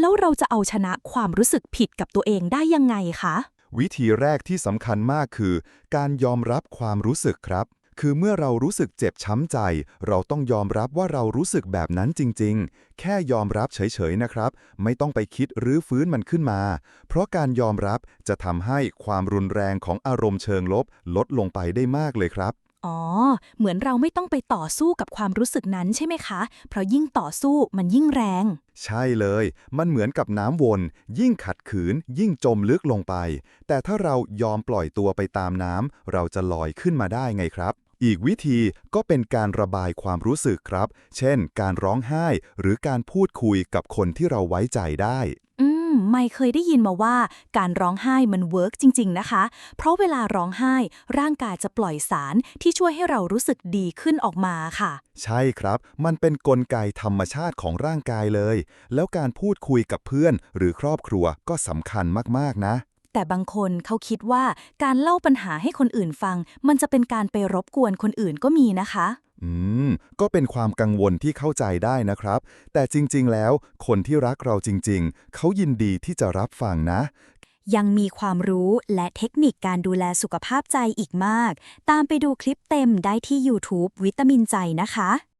แล้วเราจะเอาชนะความรู้สึกผิดกับตัวเองได้ยังไงคะ วิธีแรกที่สำคัญมากคือ การยอมรับความรู้สึกครับ คือเมื่อเรารู้สึกเจ็บช้ำใจ เราต้องยอมรับว่าเรารู้สึกแบบนั้นจริง ๆ แค่ยอมรับเฉยๆนะครับ ไม่ต้องไปคิดหรือฟื้นมันขึ้นมา เพราะการยอมรับจะทำให้ความรุนแรงของอารมณ์เชิงลบ ลดลงไปได้มากเลยครับ อ๋อ เหมือนเราไม่ต้องไปต่อสู้กับความรู้สึกนั้นใช่ไหมคะ เพราะยิ่งต่อสู้มันยิ่งแรง ใช่เลย มันเหมือนกับน้ำวน ยิ่งขัดขืน ยิ่งจมลึกลงไป แต่ถ้าเรายอมปล่อยตัวไปตามน้ำเราจะลอยขึ้นมาได้ไงครับ อีกวิธีก็เป็นการระบายความรู้สึกครับ เช่น การร้องไห้ หรือการพูดคุยกับคนที่เราไว้ใจได้ ไม่เคยได้ยินมาว่าการร้องไห้มันเวิร์กจริง ๆ นะคะ เพราะเวลาร้องไห้ร่างกายจะปล่อยสารที่ช่วยให้เรารู้สึกดีขึ้นออกมาค่ะ ใช่ครับ มันเป็นนกลไกธรรมชาติของร่างกายเลย แล้วการพูดคุยกับเพื่อนหรือครอบครัวก็สำคัญมาก ๆ นะแต่บางคนเขาคิดว่าการเล่าปัญหาให้คนอื่นฟัง มันจะเป็นการไปรบกวนคนอื่นก็มีนะคะ อืม ก็เป็นความกังวลที่เข้าใจได้นะครับ แต่จริงๆ แล้ว คนที่รักเราจริงๆ เขายินดีที่จะรับฟังนะ ยังมีความรู้และเทคนิคการดูแลสุขภาพใจอีกมาก ตามไปดูคลิปเต็มได้ที่ YouTube วิตามินใจนะคะ